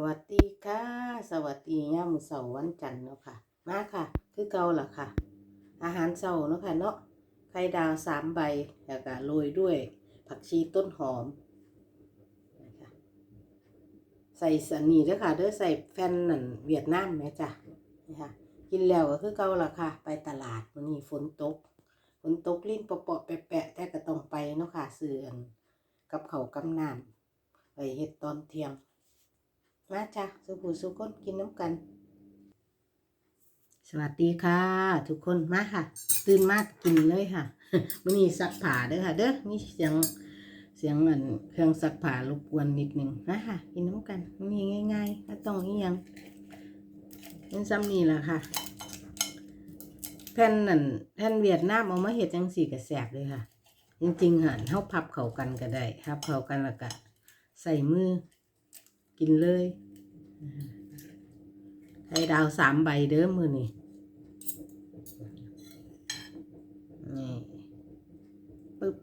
วัสดีค่ะ สวัสดีย่ามเสาร์วันจันทร์เนาะค่ะ มาค่ะ คือเก่าล่ะค่ะ อาหารเช้าเนาะค่ะเนาะไข่ดาวสามใบแล้วก็โรยด้วย ผักชีต้นหอมใส่สันนี่ด้อค่ะเด้อใส่แฟนนั่นเวียดนามแม่จ้ะนี่ค่ะ กินแล้วก็คือเก่าล่ะค่ะ ไปตลาดวันนี้ฝนตกฝนตกลิ้นเปาะๆแปะแต่ก็ต้องไปเนาะค่ะเสื่อนกับเขากำน้ำไปเฮ็ดตอนเที่ยง มาจ้ะสุผู้สุคนกินน้ำกัน สวัสดีค่ะ ทุกคนมาค่ะ ตื่นมากกินเลยค่ะมื่อนี้ซักผ้าเด้อค่ะ เด้อมีเสียงเสียงเงินเครื่องซักผ้ารบกวนนิดหนึ่งนะค่ะ กินน้ำกันนี่ง่ายๆไม่ต้องอีหยังเป็นซ้ำนี่แหละค่ะแผ่นนั่นแผ่นเวียดนามเอามาเห็ดจังสี่กระแสบเลยค่ะ จริงๆหันเท่าพับเข้ากันก็ได้พับเข้ากันแล้วก็ใส่มือ กินเลยไข่ดาวสามใบเด้อมือนี่นี่ปึ๊บ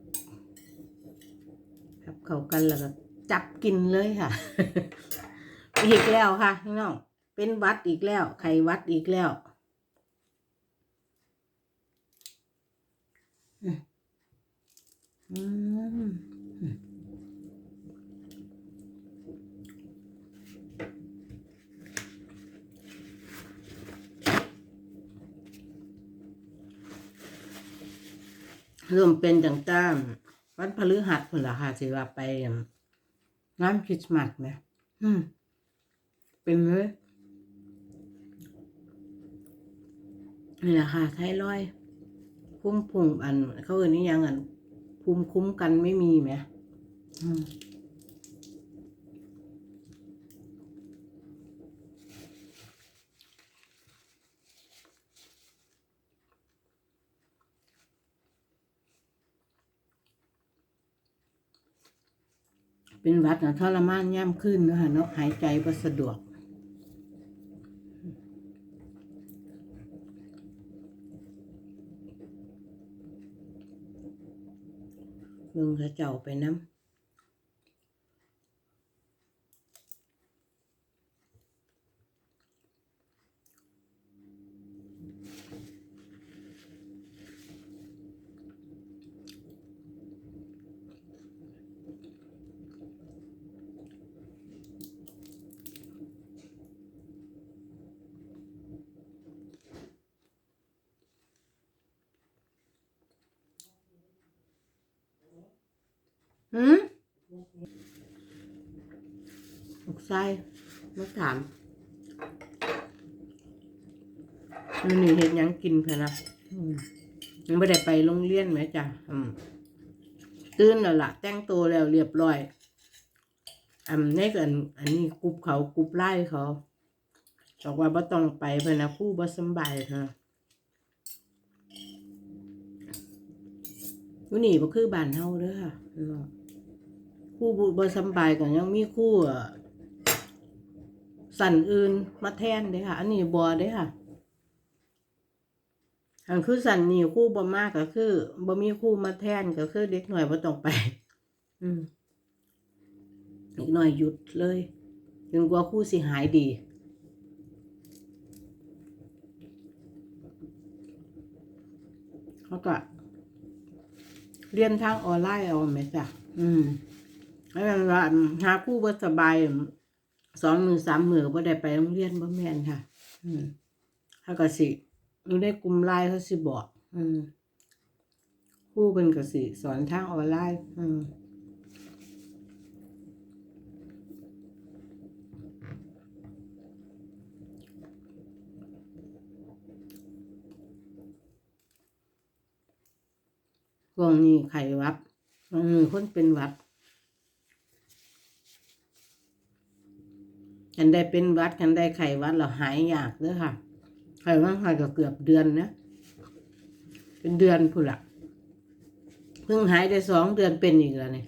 พับเข้ากันแล้วก็จับกินเลยค่ะ อีกแล้วค่ะพี่น้องเป็นหวัดอีกแล้ว ไข่หวัดอีกแล้วอืม เริ่มเป็นจังต้ามวันพฤหัสพุ่นละค่ะสิว่าไปงานคริสต์มาสไหมอืม เป็นเลยนี่แหละค่ะไทรอยด์พุ่มพุงอัน เขาเอ่ยนี่ยังอันภูมิคุ้มกันไม่มีไหมอืม เป็นวัดนะทรมานย่ำขึ้นเนาะคะเนาะหายใจบ่สะดวกมึงเขาเจ้าไปน้ำ หืมลูกไส้มาถามมันนี่เห็นยังกินเพนะอืมยังไม่ได้ไปโรงเรียนไหมจ้ะอืมตื่นแล้วละแต่งตัวแล้วเรียบร้อยอันนี้กันอันนี้กรุบเขากรุบไล่เขาบอกว่าบ่ต้องไปเพนนะผู้บ่สบายเถอะวันนี้บ่คือบ้านเฮาเด้อค่ะ คู่บุบสำบายกันยังมีคู่อะสั่นอื่นมาแทนเด้อค่ะ อันนี้บัวเด้อค่ะ อันคือสั่นนี่คู่บ่มากก็คือบ่มีคู่มาแทนก็คือเด็กหน่อยบ่ต้องไป อืมเด็กหน่อยหยุดเลยจนกว่าคู่สิหายดีเขาก็เรียนทางออนไลน์เอาไหมจ๊ะอืม ไม่เป็นว่าหาคู่บ่สบายสองมือสามมือบ่ได้ไปโรงเรียนบ่แม่นค่ะ อืมเขาก็สิอยู่ในกลุ่มไลน์เขาสิบอก อืมคู่เป็นก็สิสอนทางออนไลน์ อืมช่วงนี้ไขวัดบางมือคนเป็นวัด ฉันได้เป็นวัดฉันได้ไขวัดเราหายยากเด้อค่ะไขวัดหายก็เกือบเดือนนะเป็นเดือนพุ่นละเพิ่งหายได้สองเดือนเป็นอีกแล้วเนี่ย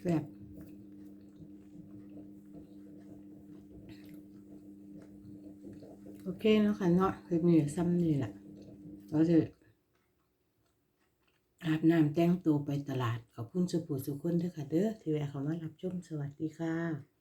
แซ่บ โอเคเนาะค่ะเนาะคลิปนี้ซ้ำนี่แหละเราจะอาบน้ำแต่งตัวไปตลาดขอบคุณสุภูสุคนด้อค่ะเด้อที่แวะเข้ามารับชมสวัสดีค่ะ